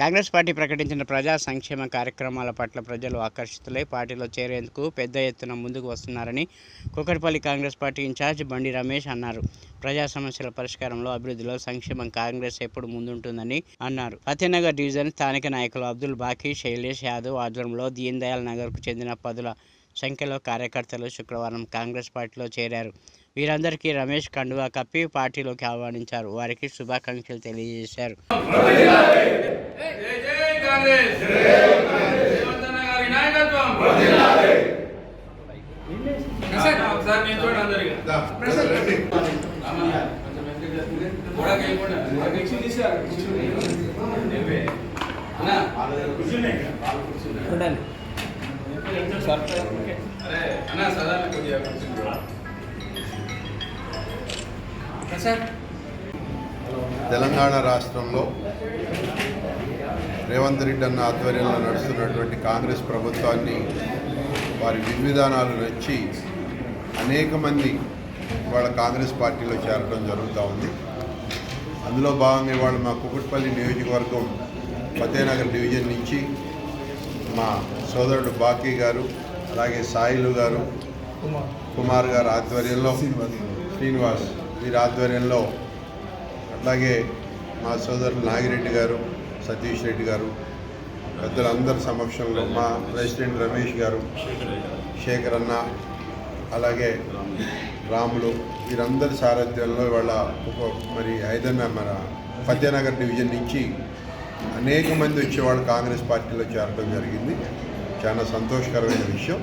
Congress party ప్రకటించిన ప్రజా సంక్షేమ కార్యక్రమాల పట్ల ప్రజలు ఆకర్షితులై పార్టీలో చేరేందుకు పెద్ద ఎత్తున ముందుకు వస్తున్నారని కుకట్పల్లి కాంగ్రెస్ పార్టీ ఇన్ఛార్జ్ బండి రమేష్ అన్నారు. ప్రజా సమస్యల పరిష్కారంలో అభివృద్ధిలో సంక్షేమం కాంగ్రెస్ ఎప్పుడు ముందుంటుందని అన్నారు. ఫతేనగర్ డివిజన్ స్థానిక నాయకులు అబ్దుల్ బాకీ శైలేష్ యాదవ్ ఆధ్వర్యంలో దీన్ దయాల్ నగర్కు చెందిన పదుల సంఖ్యలో కార్యకర్తలు శుక్రవారం కాంగ్రెస్ పార్టీలో చేరారు. వీరందరికీ రమేష్ కండువా కప్పి పార్టీలోకి ఆహ్వానించారు. వారికి శుభాకాంక్షలు తెలియజేశారు. జై అన్న గారి నాయకత్వం సార్, కొంచెం తెలంగాణ రాష్ట్రంలో రేవంత్ రెడ్డి అన్న ఆధ్వర్యంలో నడుస్తున్నటువంటి కాంగ్రెస్ ప్రభుత్వాన్ని వారి విధి విధానాలు నచ్చి అనేక మంది ఇవాళ కాంగ్రెస్ పార్టీలో చేరడం జరుగుతూ ఉంది. అందులో భాగంగా ఇవాళ మా కుకుట్పల్లి నియోజకవర్గం ఫతేనగర్ డివిజన్ నుంచి మా సోదరుడు బాకీ గారు అలాగే సాయిలు గారు కుమార్ గారు ఆధ్వర్యంలో శ్రీనివాస్ వీరి ఆధ్వర్యంలో అట్లాగే మా సోదరులు నాగిరెడ్డి గారు సతీష్ రెడ్డి గారు పెద్దలందరి సమక్షంలో మా ప్రెసిడెంట్ రమేష్ గారు శేఖర్ అన్న అలాగే రాములు వీరందరి సారథ్యంలో ఇవాళ ఒక మరి ఐదన్న మన ఫతేనగర్ డివిజన్ నుంచి అనేక మంది వచ్చేవాళ్ళు కాంగ్రెస్ పార్టీలో చేరడం జరిగింది. చాలా సంతోషకరమైన విషయం.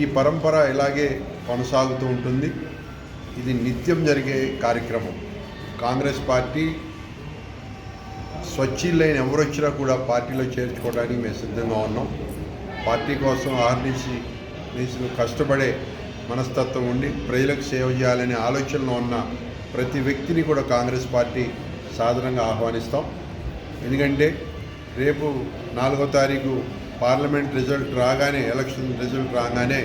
ఈ పరంపర ఇలాగే కొనసాగుతూ ఉంటుంది. ఇది నిత్యం జరిగే కార్యక్రమం. కాంగ్రెస్ పార్టీ స్వచ్ఛీలైన ఎవరు వచ్చినా కూడా పార్టీలో చేర్చుకోవడానికి మేము సిద్ధంగా ఉన్నాం. పార్టీ కోసం ఆర్నిసి నీసులు కష్టపడే మనస్తత్వం ఉండి ప్రజలకు సేవ చేయాలనే ఆలోచనలో ఉన్న ప్రతి వ్యక్తిని కూడా కాంగ్రెస్ పార్టీ సాధారణంగా ఆహ్వానిస్తాం. ఎందుకంటే రేపు నాలుగో తారీఖు పార్లమెంట్ రిజల్ట్ రాగానే ఎలక్షన్ రిజల్ట్ రాగానే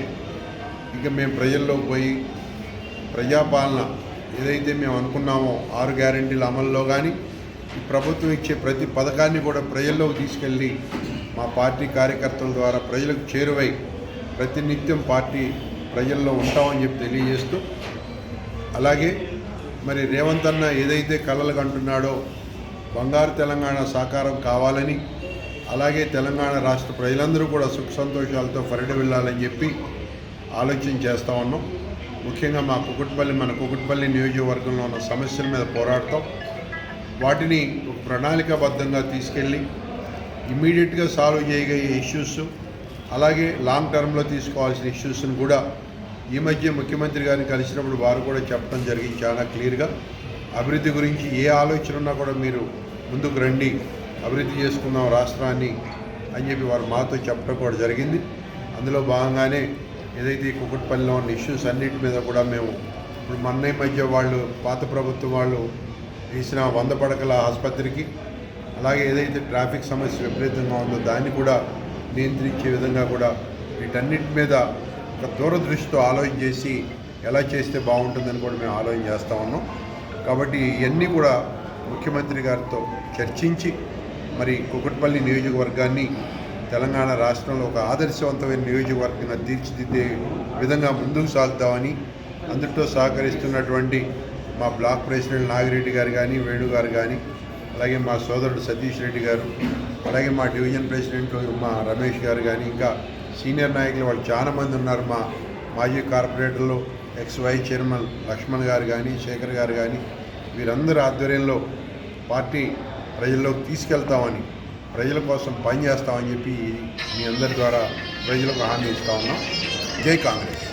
ఇక మేము ప్రజల్లో పోయి ప్రజాపాలన ఏదైతే మేము అనుకున్నామో ఆరు గ్యారంటీల అమల్లో కానీ ఈ ప్రభుత్వం ఇచ్చే ప్రతి పథకాన్ని కూడా ప్రజల్లోకి తీసుకెళ్ళి మా పార్టీ కార్యకర్తల ద్వారా ప్రజలకు చేరువై ప్రతినిత్యం పార్టీ ప్రజల్లో ఉంటామని చెప్పి తెలియజేస్తూ అలాగే మరి రేవంత్ అన్న ఏదైతే కళలు కంటున్నాడో బంగారు తెలంగాణ సాకారం కావాలని అలాగే తెలంగాణ రాష్ట్ర ప్రజలందరూ కూడా సుఖ సంతోషాలతో పరిడి వెళ్ళాలని చెప్పి ఆలోచన చేస్తూ ఉన్నాం. ముఖ్యంగా మా కుకుట్పల్లి మన కుకుట్పల్లి నియోజకవర్గంలో ఉన్న సమస్యల మీద పోరాడతాం. వాటిని ఒక ప్రణాళికాబద్ధంగా తీసుకెళ్ళి ఇమ్మీడియట్గా సాల్వ్ చేయగలిగే ఇష్యూస్ అలాగే లాంగ్ టర్మ్లో తీసుకోవాల్సిన ఇష్యూస్ని కూడా ఈ మధ్య ముఖ్యమంత్రి గారిని కలిసినప్పుడు వారు కూడా చెప్పడం జరిగింది చాలా క్లియర్గా అభివృద్ధి గురించి ఏ ఆలోచన ఉన్నా కూడా మీరు ముందుకు రండి అభివృద్ధి చేసుకుందాం రాష్ట్రాన్ని అని చెప్పి వారు మాతో చెప్పడం కూడా జరిగింది. అందులో భాగంగానే ఏదైతే ఈ కుకుట్పల్లిలో ఉన్న ఇష్యూస్ అన్నిటి మీద కూడా మేము ఇప్పుడు మన్నయ్య మధ్య వాళ్ళు పాత ప్రభుత్వం వాళ్ళు వేసిన వంద పడకల ఆసుపత్రికి అలాగే ఏదైతే ట్రాఫిక్ సమస్య విపరీతంగా ఉందో దాన్ని కూడా నియంత్రించే విధంగా కూడా వీటన్నిటి మీద ఒక దూరదృష్టితో ఆలోచన చేసి ఎలా చేస్తే బాగుంటుందని కూడా మేము ఆలోచన చేస్తూ ఉన్నాం. కాబట్టి ఇవన్నీ కూడా ముఖ్యమంత్రి గారితో చర్చించి మరి కుకట్పల్లి నియోజకవర్గాన్ని తెలంగాణ రాష్ట్రంలో ఒక ఆదర్శవంతమైన నియోజకవర్గంగా తీర్చిదిద్దే విధంగా ముందుకు సాగుతామని అందుతో సహకరిస్తున్నటువంటి మా బ్లాక్ ప్రెసిడెంట్ నాగిరెడ్డి గారు కానీ వేణు గారు కానీ అలాగే మా సోదరుడు సతీష్ రెడ్డి గారు అలాగే మా డివిజన్ ప్రెసిడెంట్ మా రమేష్ గారు కానీ ఇంకా సీనియర్ నాయకులు వాళ్ళు చాలామంది ఉన్నారు మా మాజీ కార్పొరేటర్లు ఎక్స్ వై చైర్మన్ లక్ష్మణ్ గారు కానీ శేఖర్ గారు కానీ వీరందరి ఆధ్వర్యంలో పార్టీ ప్రజల్లోకి తీసుకెళ్తామని ప్రజల కోసం పనిచేస్తామని చెప్పి మీ అందరి ద్వారా ప్రజలకు హామీ ఇస్తా ఉన్నాం. జై కాంగ్రెస్.